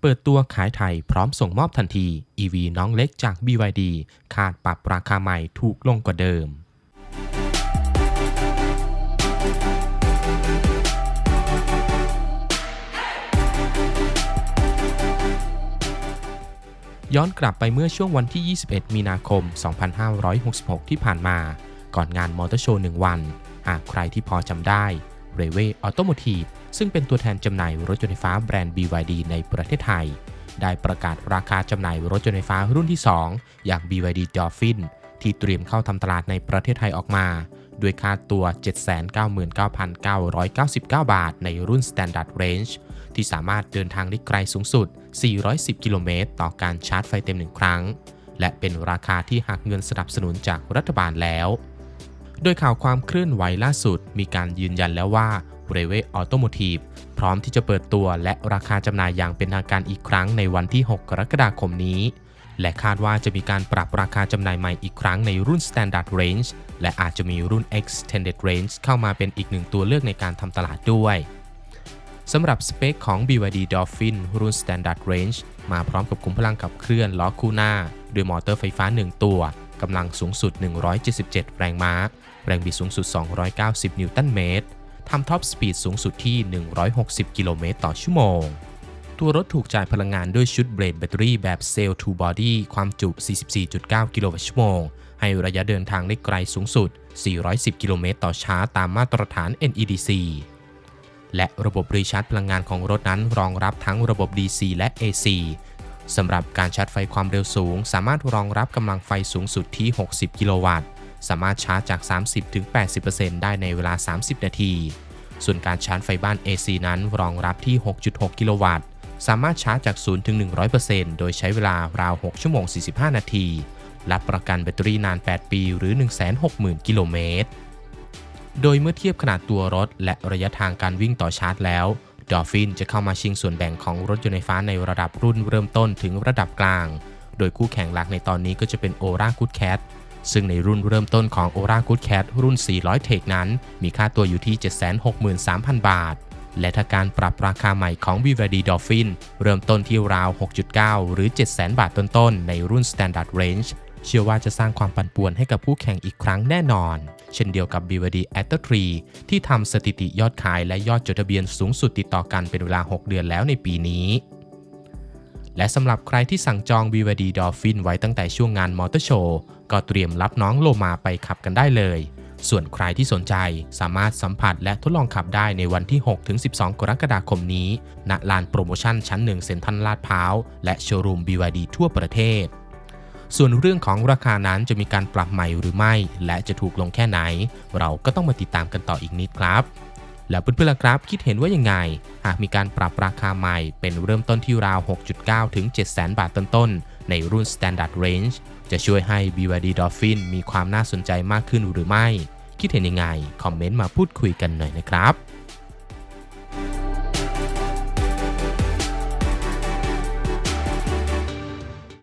เปิดตัวขายไทยพร้อมส่งมอบทันที EV น้องเล็กจาก BYD คาดปรับราคาใหม่ถูกลงกว่าเดิม ย้อนกลับไปเมื่อช่วงวันที่ 21 มีนาคม 2566 ที่ผ่านมา ก่อนงานมอเตอร์โชว์ 1 วัน หากใครที่พอจำได้ เรเวออโตโมทีฟซึ่งเป็นตัวแทนจำหน่ายรถยนต์ไฟฟ้าแบรนด์ BYD ในประเทศไทย ได้ประกาศราคาจำหน่ายรถยนต์ไฟฟ้ารุ่นที่ 2 อย่าง BYD Dolphin ที่เตรียมเข้าทำตลาดในประเทศไทยออกมา ด้วยค่าตัว 799,999 บาท ในรุ่น Standard Range ที่สามารถเดินทางได้ไกลสูงสุด 410 กิโลเมตร ต่อการชาร์จไฟเต็มหนึ่งครั้ง และเป็นราคาที่หักเงินสนับสนุนจากรัฐบาลแล้ว โดยข่าวความเคลื่อนไหวล่าสุด มีการยืนยันแล้วว่า b r e v e Automotive พร้อมที่จะเปิดตัวและราคาจำหน่ายอย่างเป็นทางการอีกครั้งในวันที่ 6 กรกฎาคมนี้ และคาดว่าจะมีการปรับราคาจำหน่ายใหม่อีกครั้งในรุ่น Standard Range และอาจจะมีรุ่น Extended Range เข้ามาเป็นอีกหนึ่งตัวเลือกในการทำตลาดด้วยสำหรับสเปคของ BYD Dolphin รุ่น Standard Range มาพร้อมกับคุมพลังขับเคลื่อนล้อคู่หน้า ด้วยมอเตอร์ไฟฟ้า 1 ตัว กำลังสูงสุด 177 แรงม้า แรงบิดสูงสุด 290 นิวตันเมตร ทำท็อปสปีดสูงสุดที่ 160 กิโลเมตรต่อชั่วโมง ตัวรถถูกจ่ายพลังงานด้วยชุดเบรดแบตเตอรี่แบบเซลล์ทูบอดี้ความจุ 44.9 กิโลวัตต์ชั่วโมง ให้ระยะเดินทางได้ไกลสูงสุด 410 กิโลเมตรต่อชาร์จตามมาตรฐาน NEDC และระบบรีชาร์จพลังงานของรถนั้นรองรับทั้งระบบ DC และ AC สำหรับการชาร์จไฟความเร็วสูง สามารถรองรับกำลังไฟสูงสุดที่ 60 กิโลวัตต์ สามารถชาร์จจาก 30-80%ได้ในเวลา 30 นาที ส่วนการชาร์จไฟบ้าน AC นั้นรองรับที่ 6.6 กิโลวัตต์ สามารถชาร์จจาก 0-100%โดยใช้เวลาราว 6 ชั่วโมง 45 นาที รับประกันแบตเตอรี่นาน 8 ปีหรือ 160,000 กิโลเมตร โดยเมื่อเทียบขนาดตัวรถและระยะทางการวิ่งต่อชาร์จแล้ว ดอฟฟินจะเข้ามาชิงส่วนแบ่งของรถยนต์ไฟฟ้าในระดับรุ่นเริ่มต้นถึงระดับกลาง โดยคู่แข่งหลักในตอนนี้ก็จะเป็น Ora Good Cat ซึ่งในรุ่นเริ่มต้นของ Ora Good Cat รุ่น 400 Tech นั้น มีค่าตัวอยู่ที่ 763,000 บาท และถ้าการปรับราคาใหม่ของ BYD Dolphin เริ่มต้นที่ราว 6.9 หรือ 700,000 บาทต้นๆ ในรุ่น Standard Range เชื่อว่าจะสร้างความปั่นป่วนให้กับผู้แข่งอีกครั้งแน่นอน เช่นเดียวกับ BYD a t t e r 3ที่ทำสถิติยอดขายและยอดจดทะเบียนสูงสุดติดต่อกันเป็นเวลา 6 เดือนแล้วในปีนี้ และสำหรับใครที่สั่งจอง BYD Dolphin ไว้ตั้งแต่ช่วงงานมอเตอร์โชว์ก็เตรียมรับน้องโลมาไปขับกันได้เลย ส่วนใครที่สนใจสามารถสัมผัสและทดลองขับได้ในวันที่ 6-12 กรกฎาคมนี้ณลานโปรโมชั่นชั้นหนึ่งเซ็นทรัลลาดพร้าวและโชว์รูม BYD ทั่วประเทศ ส่วนเรื่องของราคานั้นจะมีการปรับใหม่หรือไม่ และจะถูกลงแค่ไหน เราก็ต้องมาติดตามกันต่ออีกนิดครับ แล้วเพื่อนๆล่ะครับ คิดเห็นว่ายังไง หากมีการปรับราคาใหม่เป็นเริ่มต้นที่ราว 6.9 ถึง 700,000 บาทต้นๆ ในรุ่น Standard Range จะช่วยให้ BYD Dolphin มีความน่าสนใจมากขึ้นหรือไม่ คิดเห็นยังไง คอมเมนต์มาพูดคุยกันหน่อยนะครับ